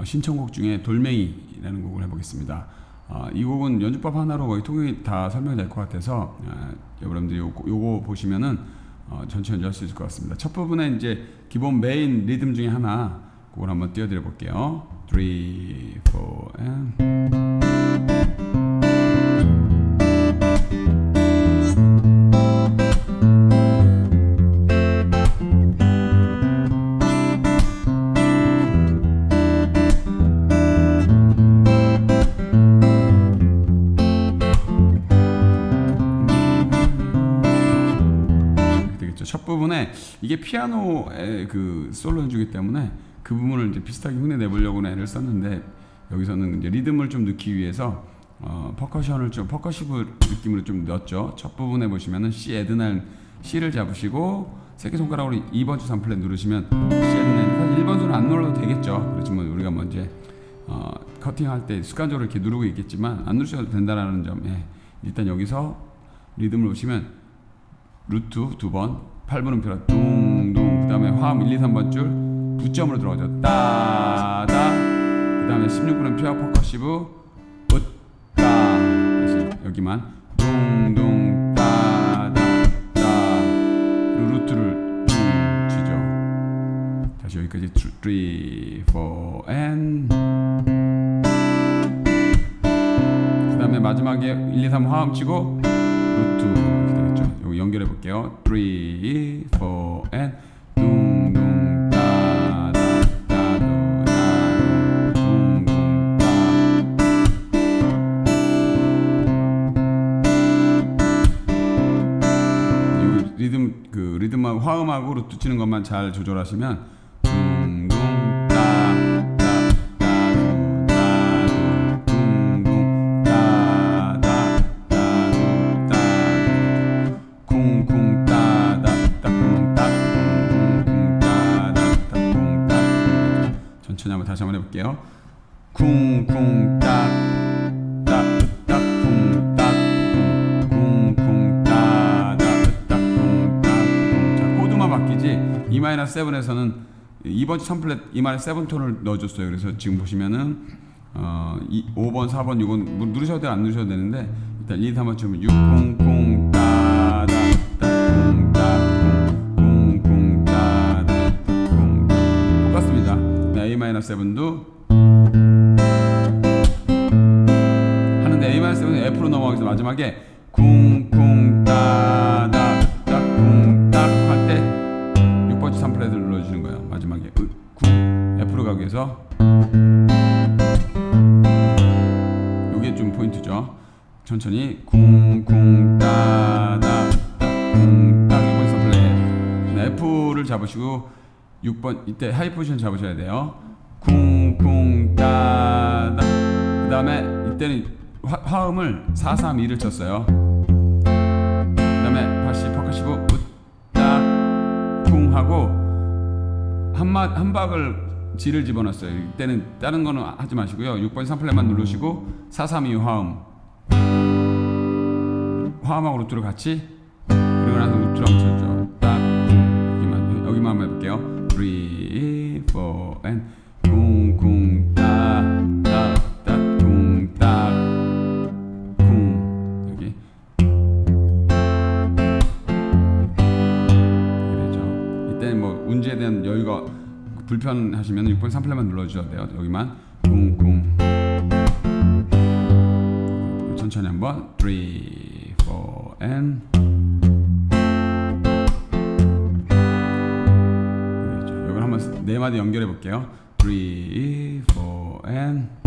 어, 신청곡 중에 돌멩이라는 곡을 해보겠습니다. 어, 이 곡은 연주법 하나로 거의 통일이 다 설명이 될것 같아서 어, 여러분들이 요거, 요거 보시면은 어, 전체 연주할 수 있을 것 같습니다. 첫 부분에 이제 기본 메인 리듬 중에 하나 그걸 한번 띄워드려 볼게요. 3, 4, and 이게 피아노의 그 솔로 연주기 때문에 그 부분을 이제 비슷하게 흉내 내보려고 애를 썼는데 여기서는 이제 리듬을 좀 넣기 위해서 어, 퍼커션을 좀 퍼커시브 느낌으로 좀 넣었죠. 첫 부분에 보시면은 C 에드날 C를 잡으시고 새끼 손가락으로 2번 주 3플랫 누르시면 C 에드날 사실 1번 수는 안 눌러도 되겠죠. 그렇지만 우리가 뭐 이제 어, 커팅할 때 습관적으로 이렇게 누르고 있겠지만 안 누르셔도 된다라는 점에 일단 여기서 리듬을 보시면 루트 두 번, 8분 음표라 둥둥 그다음에 화음 1, 2, 3번 줄 9점으로 들어가죠. 따다 그다음에 16분 음표 퍼커시브 웃다 다시 여기만 둥둥 따다 따 루트를 둥 치죠. 다시 여기까지 3, 4 and 그다음에 마지막에 1, 2, 3 화음 치고 루트 이렇게 되겠죠. 여기 연결해 볼게요. 3, 4 and 화음하고 루트 치는 것만 잘 조절하시면 천천히 한번 다시 한번 해볼게요 쿵쿵 따 E-7에서는 2번 텀플렛 E-7 톤을 넣어줬어요. 그래서 지금 보시면은 어, 5번, 4번, 6번 누르셔도 돼요, 안 누르셔도 되는데 일단 리드 한번 치면 600 따다 A-7도 하는데 A-7은 F로 넘어가기 전 마지막에 궁 F를 잡으시고 6번 이때 하이 포지션 잡으셔야 돼요. 쿵쿵 따다 그 다음에 이때는 화, 화음을 4, 3, 2를 쳤어요. 그 다음에 다시 퍼커시브 웃다 쿵 하고 한마 한 박을 G를 집어넣었어요. 이때는 다른 거는 하지 마시고요. 6번 3플랫만 누르시고 4, 3, 2 화음 화음하고 루트를 같이 그리고 나서 루트를 한번. 딱 여기만 한번 해볼게요. 3, 4 and 쿵쿵 따따따 쿵따 쿵 여기 되죠. 이때는 뭐 운지에 대한 여유가 불편하시면 6번 3플랫만 눌러주셔도 돼요. 여기만 쿵쿵 천천히 한번 3, 4 and 네 마디 연결해 볼게요. 3, 4 and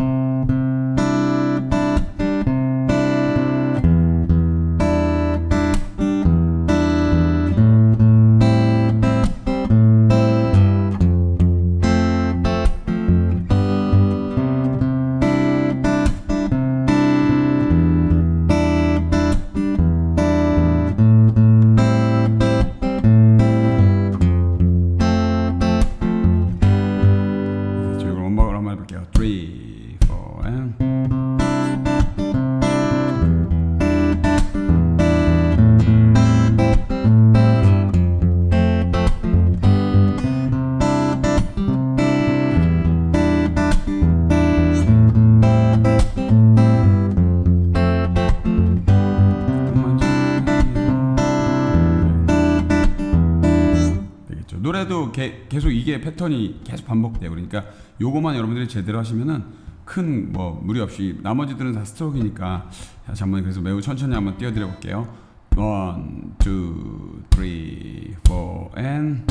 게- 계속 이게 패턴이 계속 반복돼요. 그러니까 요거만 여러분들이 제대로 하시면은 큰 뭐 무리 없이 나머지들은 다 스트로크니까 다시 한번 그래서 매우 천천히 한번 띄워드려 볼게요. One, two, three, four, and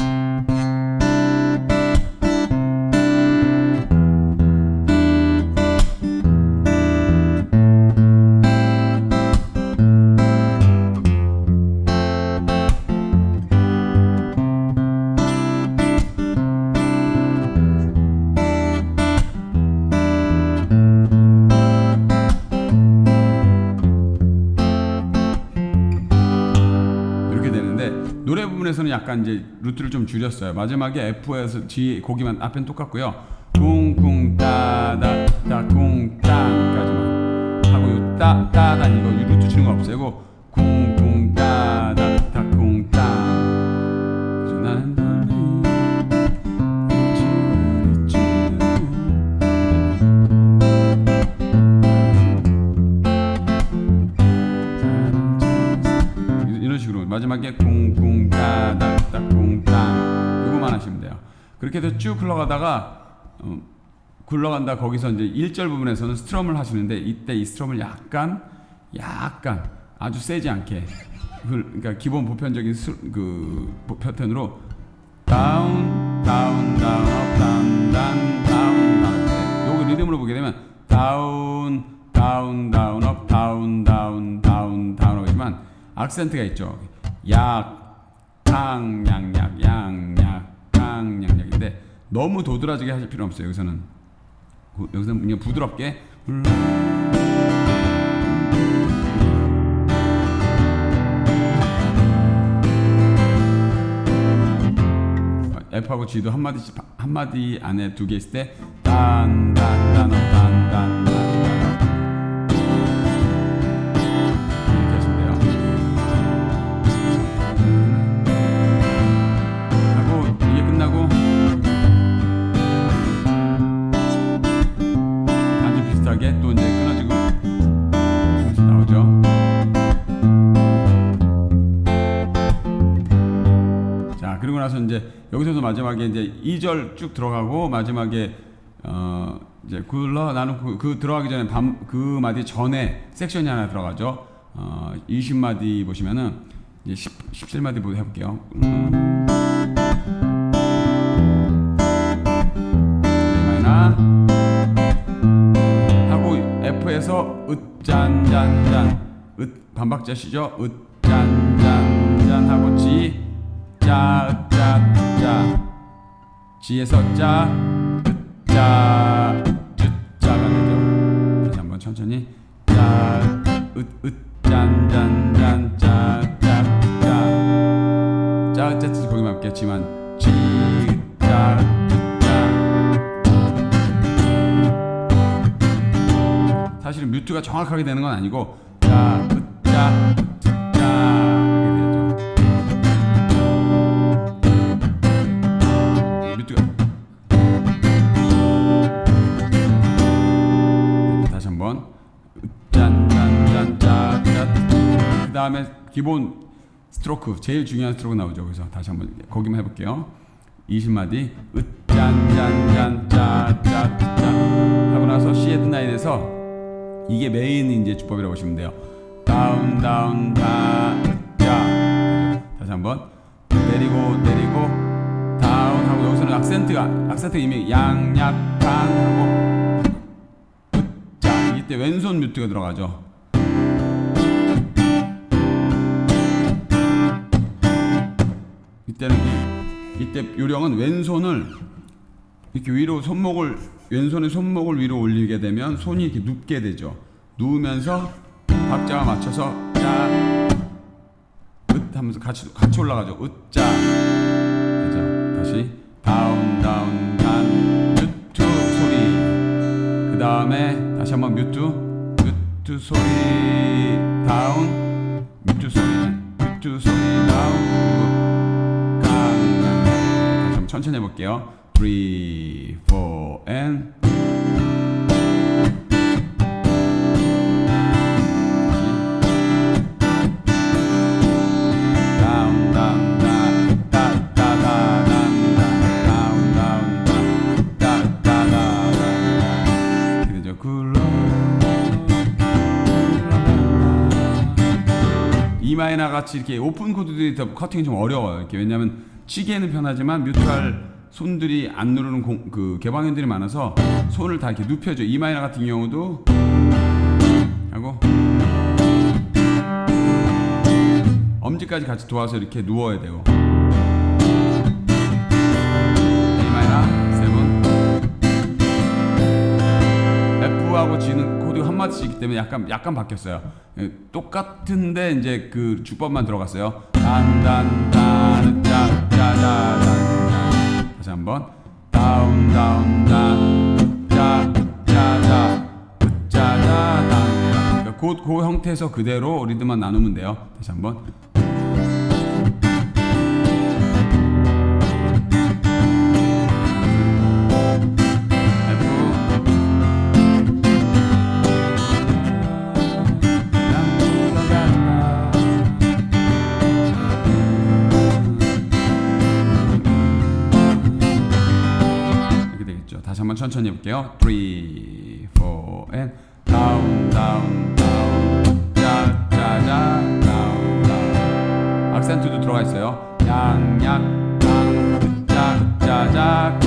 약간 이제 루트를 좀 줄였어요. 마지막에 F에서 G 고기만 앞엔 똑같고요. 쿵쿵 따다 따쿵 땅까지만 하고 따 따다 이거 이 루트 줄인 거 없애고 쿵쿵 따다 따쿵 식으로 마지막에 쿵쿵 따닥 따 쿵땅 이거만 하시면 돼요. 그렇게 해서 쭉 흘러가다가 어, 굴러간다 거기서 이제 1절 부분에서는 스트럼을 하시는데 이때 이 스트럼을 약간 약간 아주 세지 않게 그- 그러니까 기본 보편적인 수, 그 보- 패턴으로 다운 다운 다운 업 다운 다운 다운 요거 리듬으로 보게 되면 다운 다운 다운 업 다운 다운 다운 다운 하지만 악센트가 있죠. 약, 강, 양약, 양약, 강, 양약인데 너무 도드라지게 하실 필요 없어요. 여기서는 구- 여기서는 그냥 부드럽게 F하고 G도 한 마디씩 한 마디 안에 두 개 있을 때 딴, 딴, 딴, 딴, 딴, 딴, 딴. 마지막에 이제 2절 쭉 들어가고 마지막에 어 이제 굴러 나는 그, 그 들어가기 전에 밤 그 마디 전에 섹션이 하나 들어가죠. 어 20마디 보시면은 이제 10, 17마디 보고 해볼게요. 음. A마이너 하고 F에서 으짠짠짠 으 반박자시죠? 으짠짠짠 하고 G 짜짜짜 G에서 짜 으짜 으짜가 되죠. 다시 한번 천천히. 짜 으 으 짠 짠 짠 짜 짜 짜. 짜 짜 짜 거기만 없겠지만. G 짜 사실은 뮤트가 정확하게 되는 건 아니고 짜, 으짜, 짜 그 다음에 기본 스트로크 제일 중요한 스트로크 나오죠. 그래서 다시 한번 거기만 해볼게요. 20마디 으짠짠짠 짜짜짜 하고 나서 C 헤드 나인에서 이게 메인 이제 주법이라고 보시면 돼요. 다운 다운 다자 다시 한번 내리고 내리고 다운 하고 여기서는 악센트가 악센트 이미 양약강 하고 자 이때 왼손 뮤트가 들어가죠. 이때는 이, 이때 요령은 왼손을 이렇게 위로 손목을 왼손의 손목을 위로 올리게 되면 손이 이렇게 눕게 되죠. 누우면서 박자와 맞춰서 짜, 으 하면서 같이 같이 올라가죠. 으짜 되죠. 다시 다운 다운 단 뮤트 소리. 그 다음에 다시 한번 뮤트 뮤트 소리 다운 뮤트 소리 뮤트 소리 다운 천천히 해볼게요. 3, 4, and 이마이나 e 같이 이렇게 오픈 코드들이 커팅이 좀 어려워요. 이렇게 왜냐면 치기에는 편하지만 뮤트할 손들이 안 누르는 공, 그 개방현들이 많아서 손을 다 이렇게 눕혀줘. E 마이너 같은 경우도 하고 엄지까지 같이 도와서 이렇게 누워야 되고. A 마이너 세븐 F하고 G는 코드가 한 마디씩이기 때문에 약간 약간 바뀌었어요. 예, 똑같은데 이제 그 주법만 들어갔어요. 단단단 짜짜자단 다시 한번. 다운 다운 단짜짜자. 짜자단 그러니까 그, 그 형태에서 그대로 리듬만 나누면 돼요. 다시 한번 해볼게요. 3, 4, and down, down, down, 짜, 짜, 짜, down, down. 악센트도 들어가 있어요. 양, 양, 강, 짜, 짜, 짜,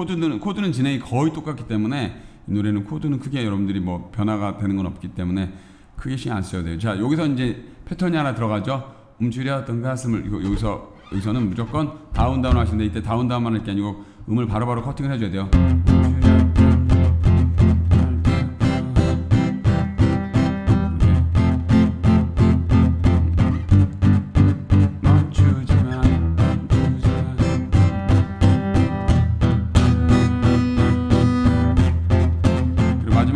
코드는 코드는 진행이 거의 똑같기 때문에 이 노래는 코드는 크게 여러분들이 뭐 변화가 되는 건 없기 때문에 크게 신경 안 써야 돼요. 자 여기서 이제 패턴이 하나 들어가죠. 움츠렸던 가슴을 이거 여기서 여기서는 무조건 다운 다운 하시는데 이때 다운 다운만 할 게 아니고 음을 바로바로 커팅을 해줘야 돼요.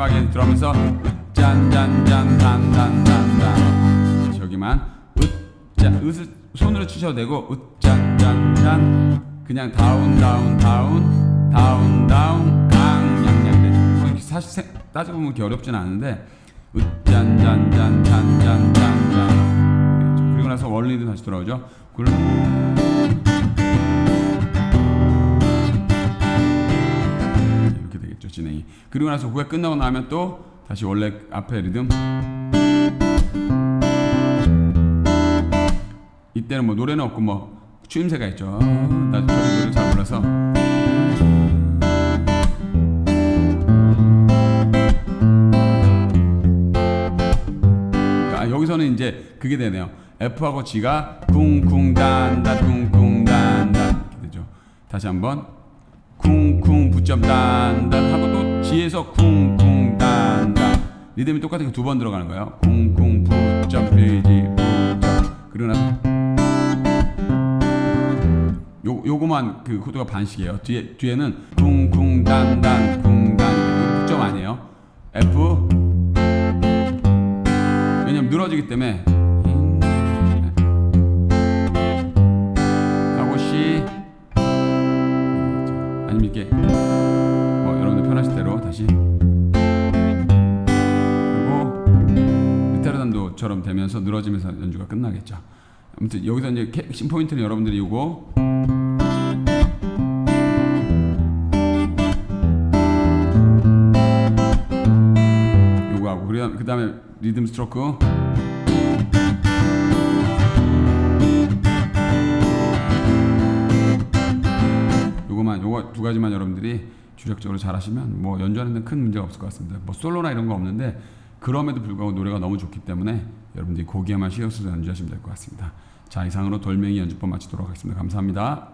마지막에 들어가면서 짠짠짠 단단단단 여기만 으짜 으을 손으로 치셔도 되고 으짠짠짠 그냥 다운 다운 다운 다운 다운 강양양 되죠 이게 사실 세- 따지고 보면 어렵진 않은데 으짠짠짠짠짠짠 그리고 나서 원리도 다시 돌아오죠 그 그리고 나서 그게 끝나고 나면 또 다시 원래 앞에 리듬. 이때는 뭐 노래는 없고 뭐 추임새가 있죠. 나 저리 노래 잘 몰라서. 아, 여기서는 이제 그게 되네요. F하고 G가 쿵쿵단다 쿵쿵단다. 이렇게 되죠. 다시 한번 쿵쿵 붙점 단단 하고 또 G에서 쿵쿵 단단 리듬이 똑같은 게 두 번 들어가는 거예요. 쿵쿵 붙점 페이지 붙점 그리고 나서 요 요거만 그 코드가 반씩이에요. 뒤에 뒤에는 쿵쿵 단단 쿵단. 붙점 아니에요. F. 왜냐면 늘어지기 때문에 늘어지면서 연주가 끝나겠죠. 아무튼 여기서 이제 핵심 포인트는 여러분들이 이거 요거 하고 그 다음에 리듬 스트로크 요거만 요거 두 가지만 여러분들이 주력적으로 잘하시면 뭐 연주하는 데 큰 문제가 없을 것 같습니다. 뭐 솔로나 이런 거 없는데 그럼에도 불구하고 노래가 너무 좋기 때문에 여러분들이 거기에만 신경 써서 연주하시면 될 것 같습니다. 자 이상으로 돌멩이 연주법 마치도록 하겠습니다. 감사합니다.